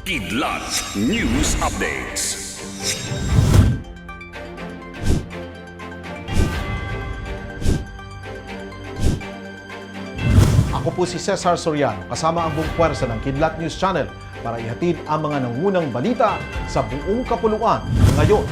Kidlat News Updates. Ako po si Cesar Soriano, kasama ang buong puwersa ng Kidlat News Channel para ihatid ang mga nangunang balita sa buong kapuluan ngayon.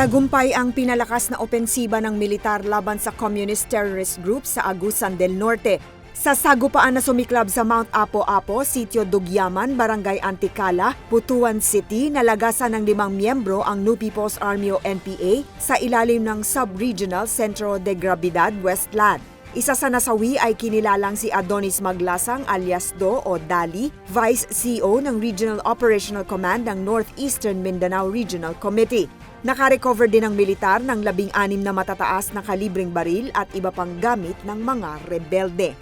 Tagumpay ang pinalakas na opensiba ng militar laban sa communist terrorist group sa Agusan del Norte. Sa sagupaan na sumiklab sa Mount Apo-Apo, Sitio Dugyaman, Barangay Antikala, Butuan City, nalagasan ng limang miyembro ang New People's Army o NPA sa ilalim ng Sub-Regional Centro de Gravidad Westland. Isa sa nasawi ay kinilalang si Adonis Maglasang alias Do o Dali, Vice CEO ng Regional Operational Command ng Northeastern Mindanao Regional Committee. Nakarecover din ang militar ng labing-anim na matataas na kalibreng baril at iba pang gamit ng mga rebelde.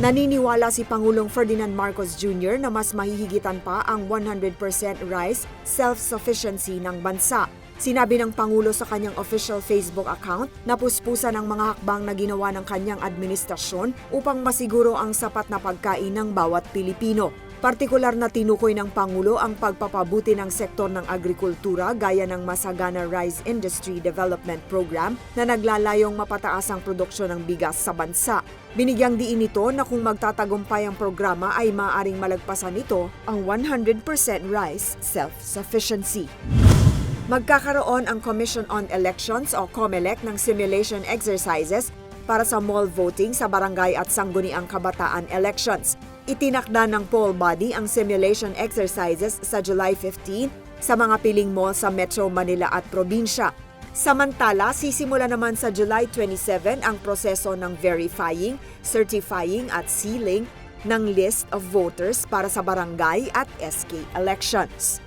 Naniniwala si Pangulong Ferdinand Marcos Jr. na mas mahihigitan pa ang 100% rice self-sufficiency ng bansa. Sinabi ng Pangulo sa kanyang official Facebook account na puspusan ang mga hakbang na ginawa ng kanyang administrasyon upang masiguro ang sapat na pagkain ng bawat Pilipino. Partikular na tinukoy ng Pangulo ang pagpapabuti ng sektor ng agrikultura gaya ng Masagana Rice Industry Development Program na naglalayong mapataas ang produksyon ng bigas sa bansa. Binigyang diin nito na kung magtatagumpay ang programa ay maaaring malagpasan nito ang 100% rice self-sufficiency. Magkakaroon ang Commission on Elections o COMELEC ng simulation exercises para sa mall voting sa barangay at sangguniang kabataan elections. Itinakda ng poll body ang simulation exercises sa July 15 sa mga piling mall sa Metro Manila at probinsya. Samantala, sisimula naman sa July 27 ang proseso ng verifying, certifying at sealing ng list of voters para sa barangay at SK elections.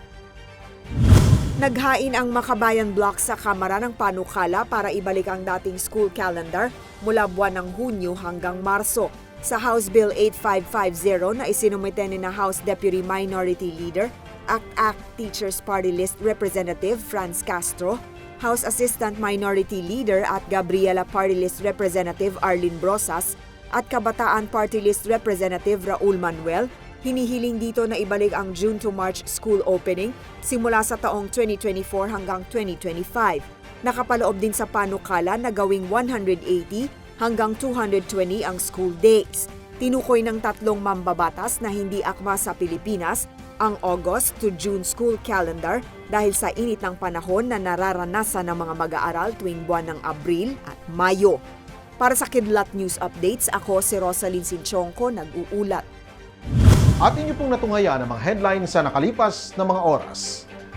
Naghain ang Makabayan Block sa Kamara ng Panukala para ibalik ang dating school calendar mula buwan ng Hunyo hanggang Marso. Sa House Bill 8550 na isinumite ni na House Deputy Minority Leader, ACT-ACT Teachers Party List Representative Franz Castro, House Assistant Minority Leader at Gabriela Party List Representative Arlene Brosas, at Kabataan Party List Representative Raul Manuel, hinihiling dito na ibalik ang June to March school opening simula sa taong 2024 hanggang 2025. Nakapaloob din sa panukala na gawing 180 hanggang 220 ang school days. Tinukoy ng tatlong mambabatas na hindi akma sa Pilipinas ang August to June school calendar dahil sa init ng panahon na nararanasan ng mga mag-aaral tuwing buwan ng Abril at Mayo. Para sa Kidlat News Updates, ako si Rosalyn Sinchonko, nag-uulat. At inyo pong natungayan ang mga headlines sa nakalipas na mga oras.